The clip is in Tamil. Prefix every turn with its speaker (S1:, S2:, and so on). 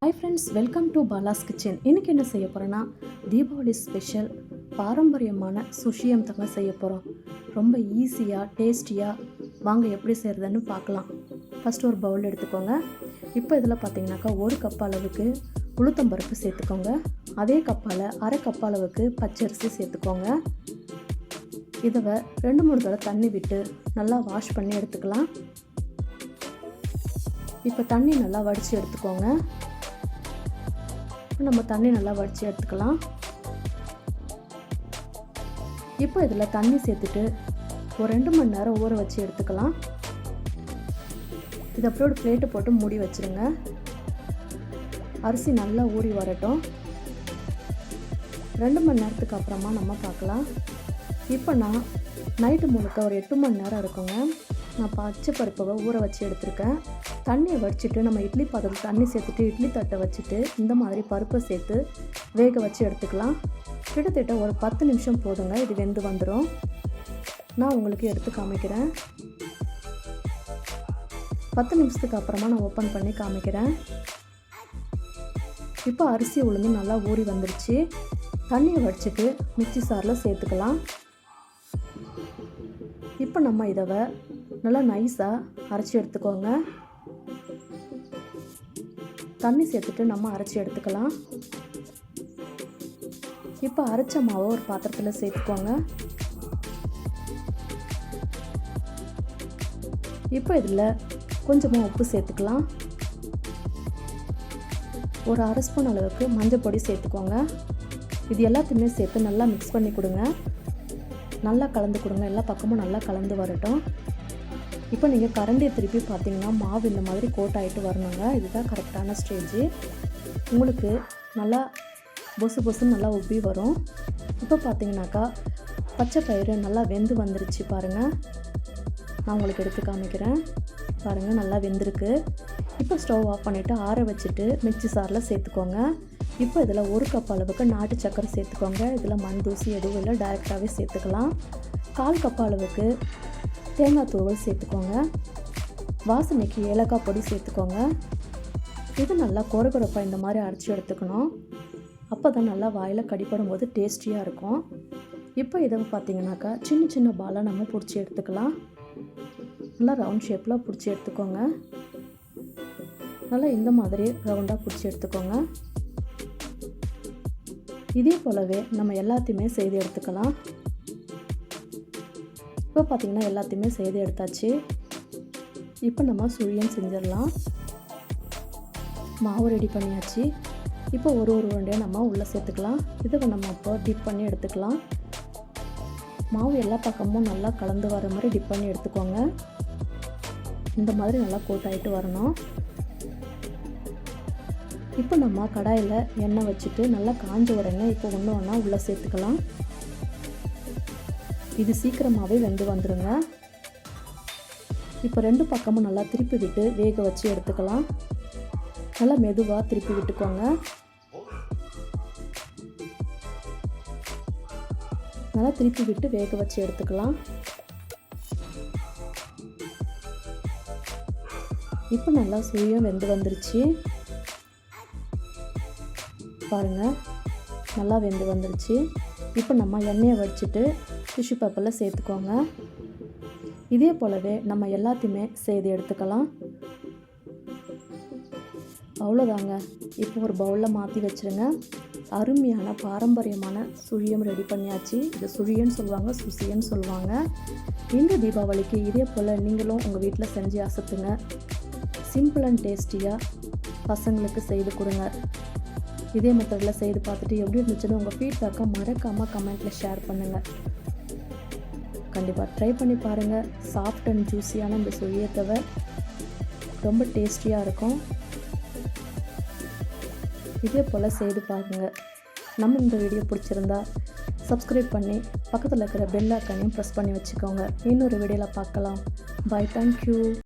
S1: Hi friends welcome to Bala's kitchen இன்றைக்கி என்ன செய்ய போகிறேன்னா தீபாவளி ஸ்பெஷல் பாரம்பரியமான சுஷியம் தாங்க செய்ய போகிறோம் ரொம்ப ஈஸியாக டேஸ்டியாக வாங்க எப்படி செய்கிறதுன்னு பார்க்கலாம். ஃபஸ்ட்டு ஒரு பவுல் எடுத்துக்கோங்க. இப்போ இதில் பார்த்தீங்கன்னாக்கா ஒரு கப் அளவுக்கு உளுத்தம்பருப்பு சேர்த்துக்கோங்க. அதே கப்பால் அரை கப் அளவுக்கு பச்சரிசி சேர்த்துக்கோங்க. இதை ரெண்டு மூணு தடவை தண்ணி விட்டு நல்லா வாஷ் பண்ணி எடுத்துக்கலாம். இப்போ தண்ணி நல்லா வடித்து எடுத்துக்கோங்க. நம்ம தண்ணி நல்லா வடித்து எடுத்துக்கலாம். இப்போ இதில் தண்ணி சேர்த்துட்டு ஒரு ரெண்டு மணி நேரம் ஊற வச்சு எடுத்துக்கலாம். இது அப்படியே ஒரு பிளேட்டு போட்டு மூடி வச்சுருங்க. அரிசி நல்லா ஊறி வரட்டும். ரெண்டு மணி நேரத்துக்கு அப்புறமா நம்ம பார்க்கலாம். இப்போ நான் நைட்டு முழுக்க ஒரு எட்டு மணி நேரம் இருக்குங்க. நான் பச்சை பருப்பை ஊற வச்சு எடுத்திருக்கேன். தண்ணியை வடிச்சிட்டு நம்ம இட்லி பாத்திரத்தில் தண்ணி சேர்த்துட்டு இட்லி தட்டை வச்சுட்டு இந்த மாதிரி பருப்பை சேர்த்து வேக வச்சு எடுத்துக்கலாம். கிட்டத்தட்ட ஒரு பத்து நிமிஷம் போதுங்க இது வெந்து வந்துடும் நான் உங்களுக்கு எடுத்து காமிக்கிறேன். பத்து நிமிஷத்துக்கு அப்புறமா நான் ஓப்பன் பண்ணி காமிக்கிறேன். இப்போ அரிசி உளுந்து நல்லா ஊறி வந்துருச்சு. தண்ணியை வடிச்சிட்டு மிக்சி சாரில் சேர்த்துக்கலாம். இப்போ நம்ம இதை நல்லா நைஸாக அரைச்சி எடுத்துக்கோங்க. தண்ணி சேர்த்துட்டு நம்ம அரைச்சி எடுத்துக்கலாம். இப்போ அரைச்ச மாவை ஒரு பாத்திரத்தில் சேர்த்துக்கோங்க. இப்போ இதில் கொஞ்சமாக உப்பு சேர்த்துக்கலாம். ஒரு அரை ஸ்பூன் அளவுக்கு மஞ்சள் பொடி சேர்த்துக்கோங்க. இது எல்லாத்தையுமே சேர்த்து நல்லா மிக்ஸ் பண்ணி கொடுங்க. நல்லா கலந்து கொடுங்க. எல்லா பக்கமும் நல்லா கலந்து வரட்டும். இப்போ நீங்கள் கரண்டியை திருப்பி பார்த்தீங்கன்னா மாவு இந்த மாதிரி கோட் ஆகிட்டு வரணுங்க. இதுதான் கரெக்டான ஸ்டேஜு உங்களுக்கு நல்லா பொசு பொசுன்னு நல்லா உப்பி வரும். இப்போ பார்த்தீங்கன்னாக்கா பச்சை பயிறு நல்லா வெந்து வந்துருச்சு பாருங்கள் நான் உங்களுக்கு எடுத்து காமிக்கிறேன். பாருங்கள் நல்லா வெந்திருக்கு. இப்போ ஸ்டவ் ஆஃப் பண்ணிவிட்டு ஆற வச்சுட்டு மிக்சி சாரில் சேர்த்துக்கோங்க. இப்போ இதில் ஒரு கப் அளவுக்கு நாட்டு சக்கரை சேர்த்துக்கோங்க. இதில் மண் தூசி எதுவும் இல்லை டைரெக்டாகவே சேர்த்துக்கலாம். கால் கப் அளவுக்கு தேங்காய் தூவல் சேர்த்துக்கோங்க. வாசனைக்கு ஏலக்காய் பொடி சேர்த்துக்கோங்க. இது நல்லா கொரகொரப்பாக இந்த மாதிரி அரைச்சி எடுத்துக்கணும். அப்போ தான் நல்லா வாயில் கடிப்படும் போது டேஸ்டியாக இருக்கும். இப்போ இதை பார்த்தீங்கன்னாக்கா சின்ன சின்ன பாலாக நம்ம பிடிச்சி எடுத்துக்கலாம். நல்லா ரவுண்ட் ஷேப்பில் பிடிச்சி எடுத்துக்கோங்க. நல்லா இந்த மாதிரி ரவுண்டாக பிடிச்சி எடுத்துக்கோங்க. இதே போலவே நம்ம எல்லாத்தையுமே செய்து எடுத்துக்கலாம். இப்போ பார்த்திங்கன்னா எல்லாத்தையுமே செய்து எடுத்தாச்சு. இப்போ நம்ம சுழியம் செஞ்சிடலாம். மாவு ரெடி பண்ணியாச்சு. இப்போ ஒரு ஒரு உருண்டையாக நம்ம உள்ளே சேர்த்துக்கலாம். இதை நம்ம இப்போ டிப் பண்ணி எடுத்துக்கலாம். மாவு எல்லா பக்கமும் நல்லா கலந்து வர மாதிரி டிப் பண்ணி எடுத்துக்கோங்க. இந்த மாதிரி நல்லா கோட் ஆகிட்டு வரணும். இப்போ நம்ம கடாயில் எண்ணெய் வச்சுட்டு நல்லா காஞ்ச உடனே இப்போ ஒன்று ஒன்றா உள்ளே சேர்த்துக்கலாம். இது சீக்கிரமாகவே வெந்து வந்துடுங்க இப்போ ரெண்டு பக்கமும் நல்லா திருப்பி விட்டு வேக வச்சு எடுத்துக்கலாம். நல்லா மெதுவாக திருப்பி விட்டுக்கோங்க. நல்லா திருப்பி விட்டு வேக வச்சு எடுத்துக்கலாம். இப்போ நல்லா சுயம் வெந்து வந்துருச்சு. பாருங்கள் நல்லா வெந்து வந்துருச்சு. இப்போ நம்ம எண்ணெயை வடிச்சிட்டு டிஷ்யூ பேப்பரில் சேர்த்துக்கோங்க. இதே போலவே நம்ம எல்லாத்தையுமே செய்து எடுத்துக்கலாம். அவ்வளோதாங்க. இப்போ ஒரு பவுலில் மாற்றி வச்சுருங்க. அருமையான பாரம்பரியமான சுழியம் ரெடி பண்ணியாச்சு. இது சுழியன்னு சொல்லுவாங்க சுசியன்னு சொல்லுவாங்க. இந்த தீபாவளிக்கு இதே போல் நீங்களும் உங்கள் வீட்டில் செஞ்சு அசத்துங்க. சிம்பிள் அண்ட் டேஸ்டியாக பசங்களுக்கு செய்து கொடுங்க. இதே மெத்தடில் செய்து பார்த்துட்டு எப்படி இருந்துச்சுன்னு உங்கள் ஃபீட்பேக்கை மறக்காமல் கமெண்ட்டில் ஷேர் பண்ணுங்கள் கண்டிப்பாக ட்ரை பண்ணி பாருங்கள் சாஃப்ட் அண்ட் ஜூஸியான இந்த சுழியத்தவை ரொம்ப டேஸ்டியாக இருக்கும். இதே போல் செய்து பாருங்கள் நம்ம இந்த வீடியோ பிடிச்சிருந்தா சப்ஸ்கிரைப் பண்ணி பக்கத்தில் இருக்கிற பெல் ஐக்கனையும் ப்ரெஸ் பண்ணி வச்சுக்கோங்க. இன்னொரு வீடியோவில் பார்க்கலாம். Bye thank you